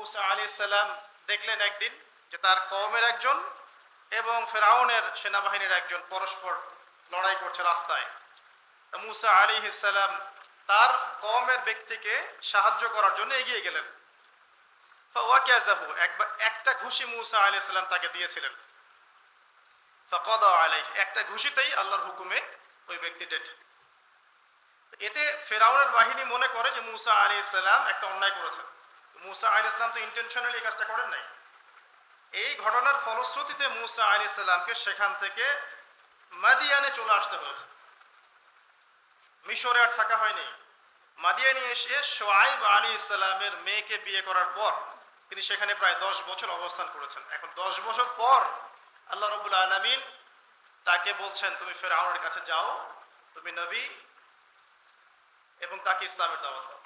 মুসা আলী সাল্লাম দেখলেন একদিন যে তার কওমের একজন এবং ফেরাউনের সেনাবাহিনীর একজন পরস্পর লড়াই করছে রাস্তায়। মুসা আলী ইসাল্লাম তার কওমের ব্যক্তিকে সাহায্য করার জন্য এগিয়ে গেলেন। একটা ঘুষি মুসা আলী সাল্লাম তাকে দিয়েছিলেন। একটা ঘুষিতেই আল্লাহর হুকুমে ওই ব্যক্তি ডেট এতে ফেরাউনের বাহিনী মনে করে যে মুসা আলী ইসলাম একটা অন্যায় করেছেন। মুসা আলী ইসলাম তো ইন্টেনশনালি এই কাজটা করেন নাই। এই ঘটনার ফলশ্রুতিতে মুসা আলী ইসলামকে সেখান থেকে মাদিয়ানে চলে আসতে হয়েছে। মিশরে আর থাকা হয়নি। মাদিয়ানে এসে সোয়াইব আলী ইসলামের মেয়েকে বিয়ে করার পর তিনি সেখানে প্রায় দশ বছর অবস্থান করেছেন। এখন দশ বছর পর আল্লাহ রবুল আলমিন তাকে বলছেন, তুমি ফের ফেরাউনের কাছে যাও, তুমি নবী এবং তাকে ইসলামের দাওয়াত দাও।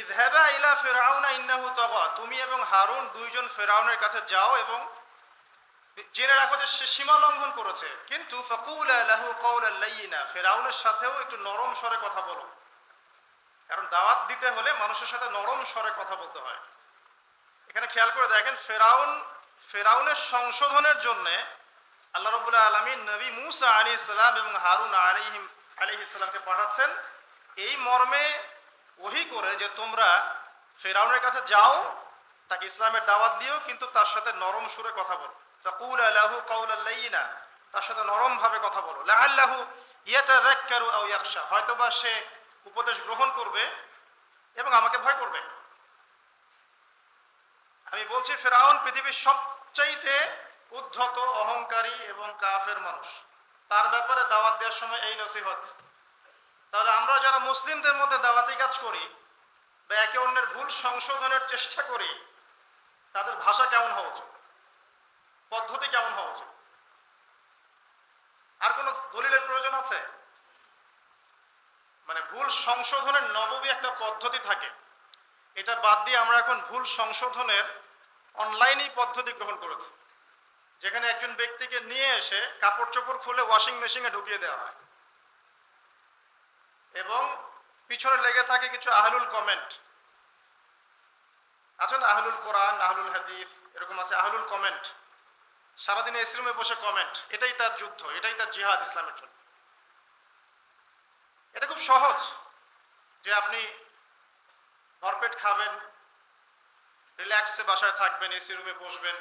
ইযহাবা ইলা ফিরআউনা ইন্নাহু তাগা, তুমি এবং হারুন দুইজন ফেরাউনের কাছে যাও এবং জেনে রাখো যে সে সীমা লঙ্ঘন করেছে। কিন্তু ফেরাউনের সাথেও একটু নরম স্বরে কথা বলো। কারণ দাওয়াত দিতে হলে মানুষের সাথে নরম স্বরে কথা বলতে হয়। এখানে খেয়াল করে দেখেন, ফেরাউন, ফেরাউনের সংশোধনের জন্য আল্লাহ রবুল্লাহ আলমী নবী মুসা আলী ইসলাম এবং হারুন আলিহিম আলী ইসলামকে পাঠাচ্ছেন। এই মর্মে ওহি করে যে তোমরা ফেরাউনের কাছে যাও, তাকে ইসলামের দাওয়াত দিও, কিন্তু তার সাথে নরম সুরে কথা বলো। আলাহু কাউল তার সাথে নরমভাবে কথা বলো। সে উপদেশ গ্রহণ করবে এবং আমাকে ভয় করবে। আমি বলছি, ফেরাউন পৃথিবীর সবচাইতে উদ্ধত, অহংকারী এবং কাফের মানুষ। তার ব্যাপারে দাওয়াত দেওয়ার সময় এই নসিহত। তাহলে আমরা যারা মুসলিমদের মধ্যে দাওয়াতি কাজ করি বা একে অন্যের ভুল সংশোধনের চেষ্টা করি, তাদের ভাষা কেমন হওয়া উচিত? পদ্ধতি কেমন হওয়া উচিত? আর কোনো দলিলের প্রয়োজন আছে? মানে ভুল সংশোধনের নববী একটা পদ্ধতি থাকে। এটা বাদ দিয়ে আমরা এখন ভুল সংশোধনের অনলাইনেই পদ্ধতি গ্রহণ করেছি। যেখানে একজন ব্যক্তিকে নিয়ে এসে কাপড় চোপড় খুলে ওয়াশিং মেশিনে ঢুকিয়ে দেওয়া হয়। এবং পিছনে লেগে থাকে কিছু আহলুল কমেন্ট আছে না আহলুল কোরআন, আহলুল হাদিফ এরকম আছে আহলুল কমেন্ট সারাদিন এসরুমে বসে কমেন্ট এটাই তার যুদ্ধ, এটাই তার জিহাদ ইসলামের জন্য। এটা খুব সহজ যে আপনি ভরপেট খাবেন রিল্যাক্সে বাসায় থাকবেন এসি রুমে বসবেন,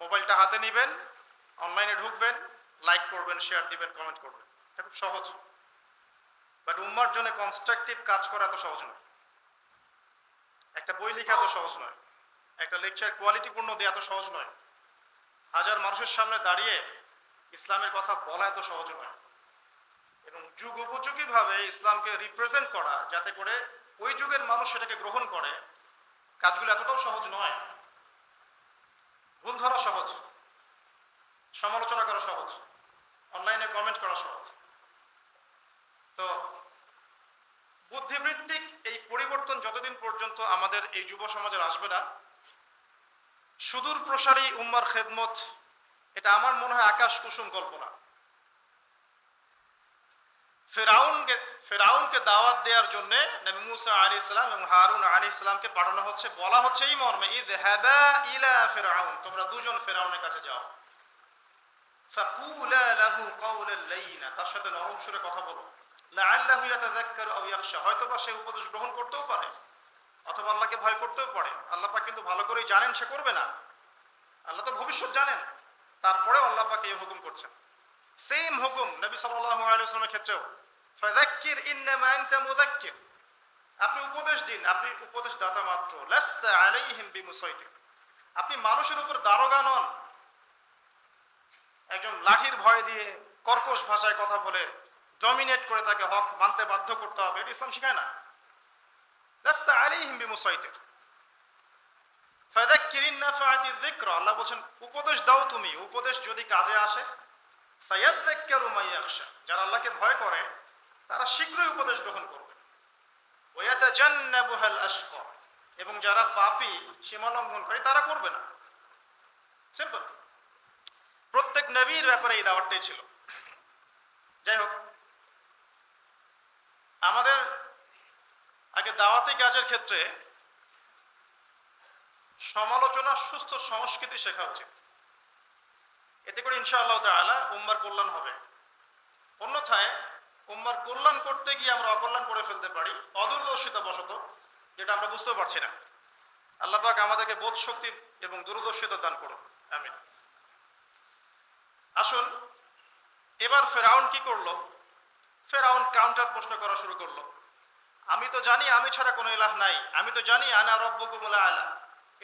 মোবাইলটা হাতে নেবেন অনলাইনে ঢুকবেন লাইক করবেন শেয়ার দিবেন কমেন্ট করবেন। এটা খুব সহজ। বাট উম্মার জন্য কনস্ট্রাকটিভ কাজ করা এত সহজ নয়। একটা বই লেখা এত সহজ নয়। একটা লেকচার কোয়ালিটিপূর্ণ দেওয়া এত সহজ নয়। হাজার মানুষের সামনে দাঁড়িয়ে ইসলামের কথা বলা এত সহজ নয়। এবং যুগ উপযোগীভাবে ইসলামকে রিপ্রেজেন্ট করা, যাতে করে ওই যুগের মানুষ সেটাকে গ্রহণ করে, কাজগুলো এতটাও সহজ নয়। ভুল ধরা সহজ। সমালোচনা করা সহজ। অনলাইনে কমেন্ট করা সহজ। তো বুদ্ধিবৃত্তিক এই পরিবর্তন যতদিন পর্যন্ত আমাদের এই যুব সমাজের আসবে না, সুদূর প্রসারী উম্মার খেদমত, এটা আমার মনে হয় আকাশ কুসুম কল্পনা। ফেরাউনকে ফেরাউনকে দাওয়াত দেওয়ার জন্য মুসা ইসলাম এবং হারুন আলী ইসলামকে পাঠানো হচ্ছে। বলা হচ্ছে, এই মর্মে ঈদ হ্যাবা ইলা ফেরাউন, তোমরা দুজন ফেরাউনের কাছে যাও। ফাকুলা লাহু কাউলাল লাইনা, তার সাথে নরম সুরে কথা বলো। হয়তো বা সে উপদেশ গ্রহণ করতেও পারে, অথবা আল্লাহকে ভয় করতেও পারে। আল্লাহ কিন্তু ভালো করেই জানেন, সে করবে না। আল্লাহ তো ভবিষ্যৎ জানেন, তারপরেও আল্লাহ পাক এই হুকুম করছেন। সেম হুকুম নবী সাল্লাল্লাহু আলাইহি ওয়াসাল্লামের ক্ষেত্রেও। ফাযাক্কির ইন্নামা আনতা মুযাক্কির। আপনি উপদেশ দিন, আপনি উপদেশ দাতা মাত্র। লাস্তা আলাইহিম বিমুসাইতির আপনি মানুষের উপর দারোগা নন। একজন লাঠির ভয় দিয়ে কর্কশ ভাষায় কথা বলে ডমিনেট করে তাকে হক মানতে বাধ্য করতে হবে। এটা ইসলাম শিখায় না। বিমুসাইতির। ফাযাক্কিরিন নাফাআতি যিকর। আল্লাহ বলছেন, উপদেশ দাও তুমি। উপদেশ যদি কাজে আসে সায়াদ্দাক্কারু মাইয়াখশা যারা আল্লাহকে ভয় করে, তারা শীঘ্রই উপদেশ গ্রহণ করবে। ওয়াতাজান্নাবুহাল আশকা এবং যারা পাপি, সীমা লঙ্ঘন করে তারা করবে না। সিম্পল। প্রত্যেক নবীর ব্যাপারে এই দাওয়াতটাই ছিল। যাই হোক আমাদের আগে দাওয়াতি কাজের ক্ষেত্রে সমালোচনা, সুস্থ সংস্কৃতি শেখা উচিত। এতে করে ইনশাআল্লাহ তাআলা উম্মার কল্যাণ হবে। অন্যথায় উম্মার কল্যাণ করতে গিয়ে আমরা অকল্যাণ করে ফেলতে পারি অদূরদর্শিতা বশত যেটা আমরা বুঝতেও পারছি না। আল্লাহ পাক আমাদেরকে বোধ শক্তি এবং দূরদর্শিতা দান করুন। আমিন। আসুন, এবার ফেরাউন কি করল? ফেরাউন কাউন্টার প্রশ্ন করা শুরু করল। আমি তো জানি, আমি ছাড়া কোনো ইলাহ নাই। আমি তো জানি, আনা রব্বকুম আলা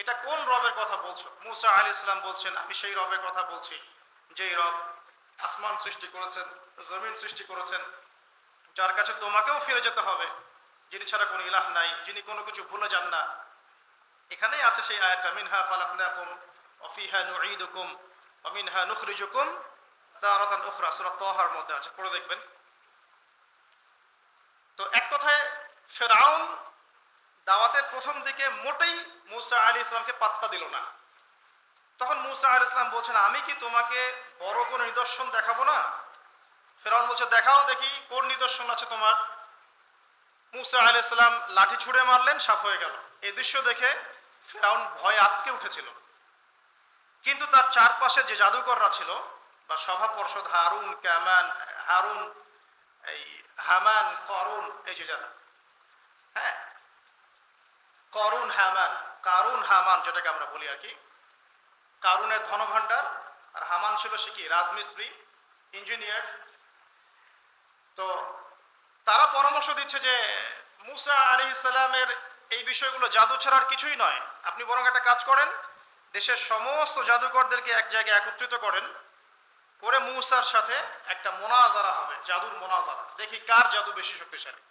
এটা কোন রবের কথা বলছো? মুসা আলী ইসলাম বলছেন, আমি সেই রবের কথা বলছি। যেই রব আসমান সৃষ্টি করেছেন, জমিন সৃষ্টি করেছেন, যার কাছে তোমাকেও ফিরে যেতে হবে। যিনি ছাড়া কোনো ইলাহ নাই, যিনি কোনো কিছু ভুলে যান না। এখানেই আছে সেই আয়াতটা, মিনহা খালাকনাকুম অফিহা নুঈদুকুম অমিনহা নুখরিজুকুম তারাতান উখরা। সূরা তাহার মধ্যে আছে, পড়ে দেখবেন। তো এক কথায় ফেরাউন দাওয়াতের প্রথম দিকে মোটেই মুসা আলী ইসলামকে পাত্তা দিল না। তখন মুসা আলী ইসলাম বলছেন আমি কি তোমাকে বড় কোনো নিদর্শন দেখাবো না? ফেরাউন বলছে, দেখাও দেখি, কোন নিদর্শন আছে তোমার? মুসা আলী ইসলাম লাঠি ছুঁড়ে মারলেন সাপ হয়ে গেল। এই দৃশ্য দেখে ফেরাউন ভয়ে আটকে উঠেছিল। কিন্তু তার চারপাশে যে জাদুকররা ছিল বা সভা পর্ষদ হারুন, ক্যামান, হারুন এই হামান, করুন, এই যে যারা হ্যাঁ? করুন হামান, কারুন হামান যেটাকে আমরা বলি আর কি। কারুনের ধনভাণ্ডার, আর হামান ছিল সে কি? রাজমিস্ত্রি, ইঞ্জিনিয়ার। তো তারা পরামর্শ দিচ্ছে যে মুসা আলী ইসলামের এই বিষয়গুলো জাদু ছাড়ার কিছুই নয়। আপনি বরং একটা কাজ করেন, দেশের সমস্ত জাদুকরদেরকে এক জায়গায় একত্রিত করেন। করে মুসার সাথে একটা মোনাজারা হবে, জাদুর মোনাজারা। দেখি কার জাদু বেশি শক্তিশালী।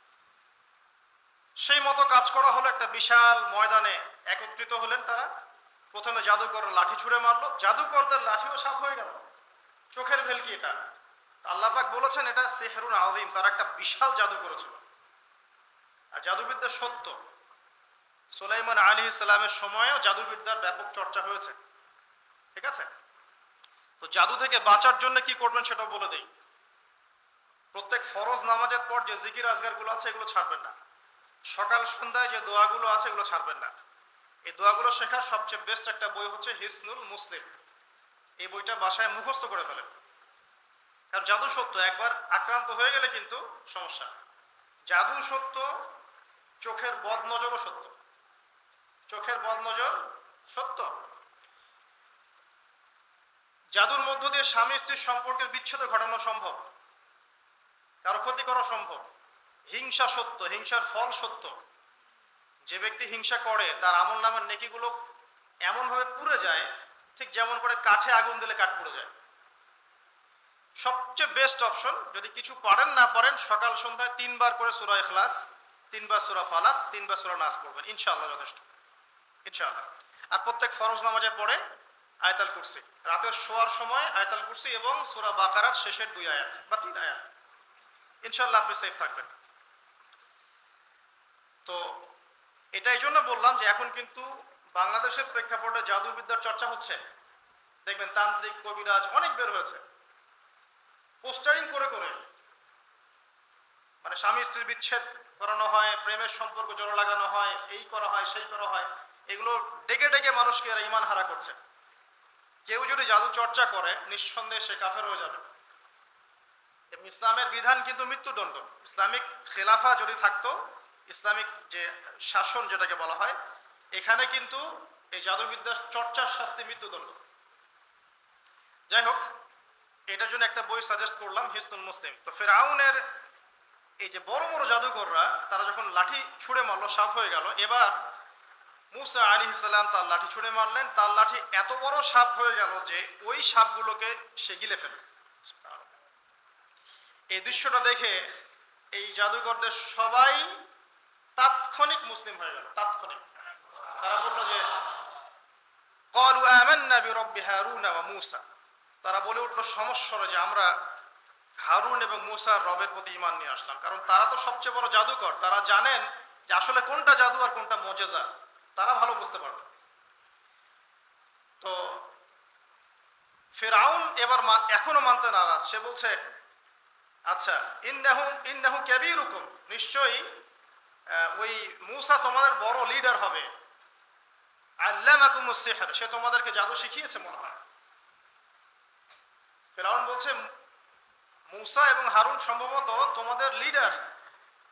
সেই মতো কাজ করা হলো একটা বিশাল ময়দানে একত্রিত হলেন তারা। প্রথমে জাদুকর লাঠি ছুঁড়ে মারলো। জাদুকরদের লাঠিও সাপ হয়ে গেল। চোখের ভেলকি এটা। আল্লাপাক বলেছেন, এটা সেহরুন আদিম তারা একটা বিশাল জাদু করেছিল। আর জাদুবিদ্যা সত্য। সোলাইমান আলী ইসলামের সময়ও জাদুবিদ্যার ব্যাপক চর্চা হয়েছে। ঠিক আছে? তো জাদু থেকে বাঁচার জন্য কি করবেন সেটাও বলে দেই। প্রত্যেক ফরজ নামাজের পর যে জিকির আজগারগুলো আছে, এগুলো ছাড়বেন না। সকাল সন্ধ্যায় যে দোয়াগুলো আছে, এগুলো ছাড়বেন না। এই দোয়াগুলো শেখার সবচেয়ে বেস্ট একটা বই হচ্ছে হিসনুল মুসলিম। এই বইটা বাসায় মুখস্থ করে ফেলেন। কারণ জাদু সত্য, একবার আক্রান্ত হয়ে গেলে কিন্তু সমস্যা। জাদু সত্য, চোখের বদ নজরও সত্য। চোখের বদ নজর সত্য। জাদুর মধ্য দিয়ে স্বামী স্ত্রীর সম্পর্কের বিচ্ছেদ ঘটানো সম্ভব। কারও ক্ষতি করা সম্ভব। হিংসা সত্য, হিংসার ফল সত্য। যে ব্যক্তি হিংসা করে, তার আমল নামের নেকিগুলো এমনভাবে পুড়ে যায়, ঠিক যেমন করে কাঠে আগুন দিলে কাঠ পুড়ে যায়। সবচেয়ে বেস্ট অপশন যদি কিছু পারেন না পারেন, সকাল সন্ধ্যায় তিনবার করে সুরা এখলাস তিনবার সুরা ফালাক, তিনবার সুরা নাচ পড়বেন। ইনশাআল্লাহ যথেষ্ট। ইনশাআল্লাহ। আর প্রত্যেক ফরজ নামাজের পরে আয়তাল কুরসি। রাতের শোয়ার সময় আয়তাল কুরসি এবং সুরা বাকারার শেষের দুই আয়াত বা তিন আয়াত। ইনশাল্লাহ আপনি সেফ থাকবেন। তো এটা এই জন্য বললাম যে এখন কিন্তু বাংলাদেশের প্রেক্ষাপটে জাদুবিদ্যার চর্চা হচ্ছে। দেখবেন তান্ত্রিক, কবিরাজ অনেক বের হয়েছে। পোস্টারিং করে করে মানে স্বামী স্ত্রীর বিচ্ছেদ করানো হয়, প্রেমের সম্পর্ক জড়ো লাগানো হয়, এই করা হয়, সেই করা হয়, এগুলো ডেকে ডেকে মানুষকে এরা ইমান হারা করছে। কেউ যদি জাদু চর্চা করে, নিঃসন্দেহে সে কাফের হয়ে যাবে। এবং ইসলামের বিধান কিন্তু মৃত্যুদণ্ড। ইসলামিক খেলাফা যদি থাকতো, ইসলামিক যে শাসন যেটাকে বলা হয়, এখানে কিন্তু এই জাদুবিদ্যার চর্চার শাস্তি মৃত্যুদণ্ড। যাই হোক, এটার জন্য একটা বই সাজেস্ট করলাম হিসনুল মুসলিম। তো ফেরাউনের এই যে বড় বড় জাদুকররা, তারা যখন লাঠি ছুঁড়ে মারলো, সাপ হয়ে গেল, এবার মুসা আলী ইসলাম তার লাঠি ছুঁড়ে মারলেন। তার লাঠি এত বড় সাপ হয়ে গেল যে ওই সাপগুলোকে সে গিলে ফেলে এই দৃশ্যটা দেখে এই জাদুকরদের সবাই তাৎক্ষণিক মুসলিম হয়ে গেল, তাৎক্ষণিক। তারা বলল যে, কলু আমান্না বিরব্বি হারুন ওয়া মূসা। তারা বলে উঠল, সমস্যা যে আমরা হারুন এবং মুসার রবের প্রতি ইমান নিয়ে আসলাম। কারণ তারা তো সবচেয়ে বড় জাদুকর। তারা জানেন যে আসলে কোনটা জাদু আর কোনটা মজেজা। তারা ভালো বুঝতে পারবে। তো ফেরাউন এবার এখনও মানতে নারাজ। সে বলছে আচ্ছা ইন্নাহু ইন্নাহু ক্যাবিরুকুম নিশ্চয়ই ওই মুসা তোমাদের বড় লিডার হবে। আল্লামাকুম সিহর। সে তোমাদেরকে জাদু শিখিয়েছে মনে হয়। ফেরাউন বলছে, মুসা এবং হারুন সম্ভবত তোমাদের লিডার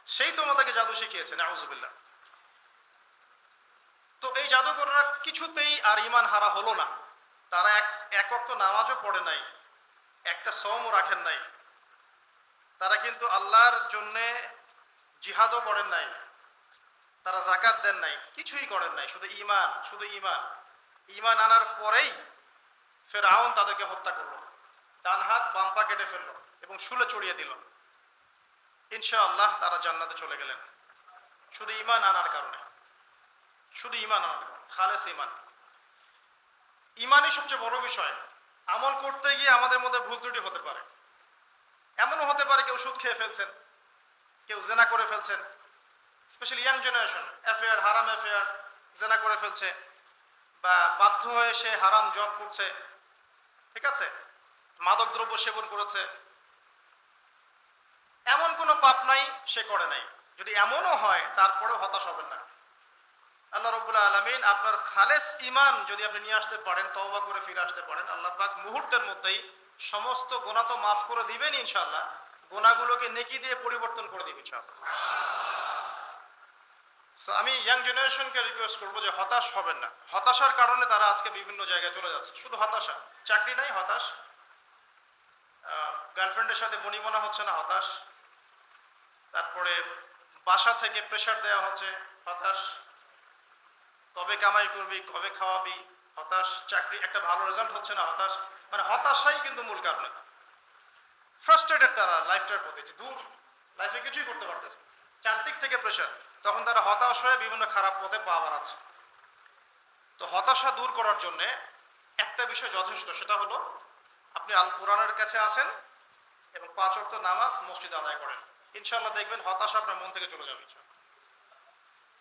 সেই তোমাদেরকে জাদু শিখিয়েছে নাউজুবিল্লাহ। তো এই জাদুকররা কিছুতেই আর ইমান হারা হলো না। তারা এক এক নামাজও পড়ে নাই, একটা সমও রাখেন নাই। তারা কিন্তু আল্লাহর জন্যে জিহাদও করেন নাই, তারা জাকাত দেন নাই, কিছুই করেন নাই, শুধু ইমান শুধু ইমান ইমান আনার পরেই ফের আউন তাদেরকে হত্যা করল, ডান হাত বাম্পা কেটে ফেলল এবং শুলে চড়িয়ে দিল। ইনশাআল্লাহ তারা জান্নাতে চলে গেলেন, শুধু ইমান আনার কারণে। শুধু ইমান কারণে খালেস ইমান ইমানই সবচেয়ে বড় বিষয়। আমল করতে গিয়ে আমাদের মধ্যে ভুল ত্রুটি হতে পারে। এমনও হতে পারে কেউ সুদ খেয়ে ফেলছেন, কেউ জেনা করে ফেলছেন স্পেশালি ইয়াং জেনারেশন অ্যাফেয়ার হারাম অ্যাফেয়ার জেনা করে ফেলছে, বা বাধ্য হয়ে সে হারাম জব করছে, ঠিক আছে? মাদক দ্রব্য সেবন করেছে। এমন কোনো পাপ নাই, সে করে নাই। যদি এমনও হয়, তারপরেও হতাশ হবেন না। আল্লাহ রবুল্লাহ আলমিন আপনার খালেস ইমান যদি আপনি নিয়ে আসতে পারেন, তওবা করে ফিরে আসতে পারেন, আল্লাহ পাক মুহূর্তের মধ্যেই সমস্ত গোনা তো মাফ করে দিবেন ইনশাল্লাহ গোনাগুলোকে নেকি দিয়ে পরিবর্তন করে ইনশাআল্লাহ। আমি ইয়াং জেনারেশনকে রিকোয়েস্ট করব যে হতাশ হবেন না। হতাশার কারণে তারা আজকে বিভিন্ন জায়গায় চলে যাচ্ছে। শুধু হতাশা, চাকরি নাই, হতাশ। গার্লফ্রেন্ডের সাথে বনিবনা হচ্ছে না, হতাশ। তারপরে বাসা থেকে প্রেশার দেওয়া হচ্ছে, হতাশ। কবে কামাই করবি, কবে খাওয়াবি, হতাশ, চাকরি, একটা ভালো রেজাল্ট হচ্ছে না, হতাশ। মানে হতাশাই কিন্তু মূল কারণ ফ্রাস্ট্রেটেড তারা লাইফটার প্রতি দূর লাইফে কিছুই করতে পারতেছে চারদিক থেকে প্রেশার তখন তারা হতাশ হয়ে বিভিন্ন খারাপ পথে পা বাড়াচ্ছে। তো হতাশা দূর করার জন্যে একটা বিষয় যথেষ্ট, সেটা হলো আপনি আল কোরআনের কাছে আসেন এবং পাঁচ অক্ট নামাজ মসজিদে আদায় করেন। ইনশাল্লাহ দেখবেন হতাশা আপনার মন থেকে চলে যাবে।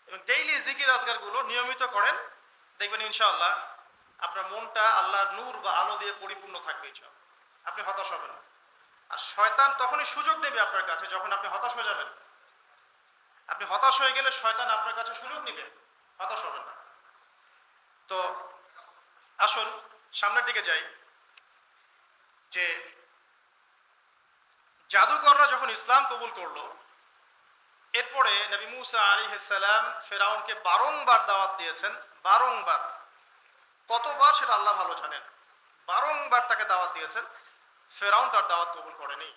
এবং ডেইলি জিকির আজগারগুলো নিয়মিত করেন, দেখবেন ইনশাআল্লাহ আপনার মনটা আল্লাহর নূর বা আলো দিয়ে পরিপূর্ণ থাকবে আপনি হতাশ হবেন আর শয়তান তখনই সুযোগ নেবে আপনার কাছে যখন আপনি হতাশ হয়ে যাবেন। আপনি হতাশ হয়ে গেলে শয়তান আপনার কাছে সুযোগ নেবে। হতাশ হবেন না। তো আসুন, সামনের দিকে যাই। যে জাদুকররা যখন ইসলাম কবুল করল এরপরে নবী মুসা আলী সালাম ফেরাউনকে বারংবার দাওয়াত দিয়েছেন, বারংবার। কতবার সেটা আল্লাহ ভালো জানেন। বারংবার তাকে দাওয়াত দিয়েছেন, ফেরাউন তার দাওয়াত কবুল করেনি।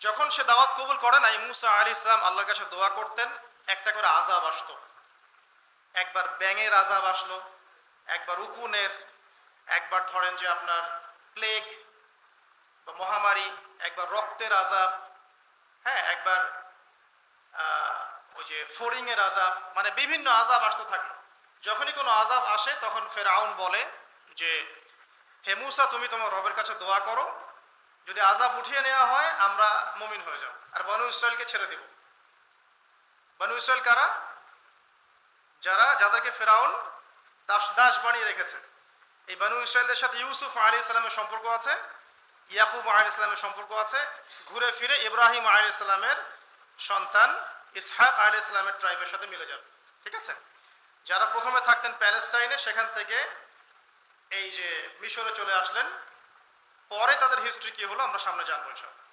যখন সে দাওয়াত কবুল করে নাই, মুসা আলী ইসলাম আল্লাহর কাছে দোয়া করতেন, একটা করে আজাব আসতো। একবার ব্যাঙের আজাব আসলো, একবার উকুনের, একবার ধরেন যে আপনার প্লেগ বা মহামারী, একবার রক্তের আজাব হ্যাঁ একবার ওই যে ফোরিংয়ের আজাব মানে বিভিন্ন আজাব আসতে থাকে। যখনই কোনো আজাব আসে, তখন ফেরাউন বলে যে, হে মুসা, তুমি তোমার রবের কাছে দোয়া করো। যদি আজাব উঠিয়ে নেওয়া হয়, আমরা মমিন হয়ে যাব। আর বনু ইসরায়েলকে ছেড়ে দেব। বনু ইসরায়েল কারা? যারা, যাদেরকে ফেরাউন দাস দাস বানিয়ে রেখেছে। এই বানু ইসরায়েলদের সাথে ইউসুফ আলী ইসলামের সম্পর্ক আছে। ইয়াকুব আলী ইসলামের সম্পর্ক আছে। ঘুরে ফিরে ইব্রাহিম আলী ইসলামের সন্তান ইসহাক আলী ইসলামের ট্রাইবের সাথে মিলে যাবে। ঠিক আছে? যারা প্রথমে থাকতেন প্যালেস্টাইনে, সেখান থেকে এই যে মিশরে চলে আসলেন। পরে তাদের হিস্ট্রি কী হলো আমরা সামনে জানব ইনশাআল্লাহ।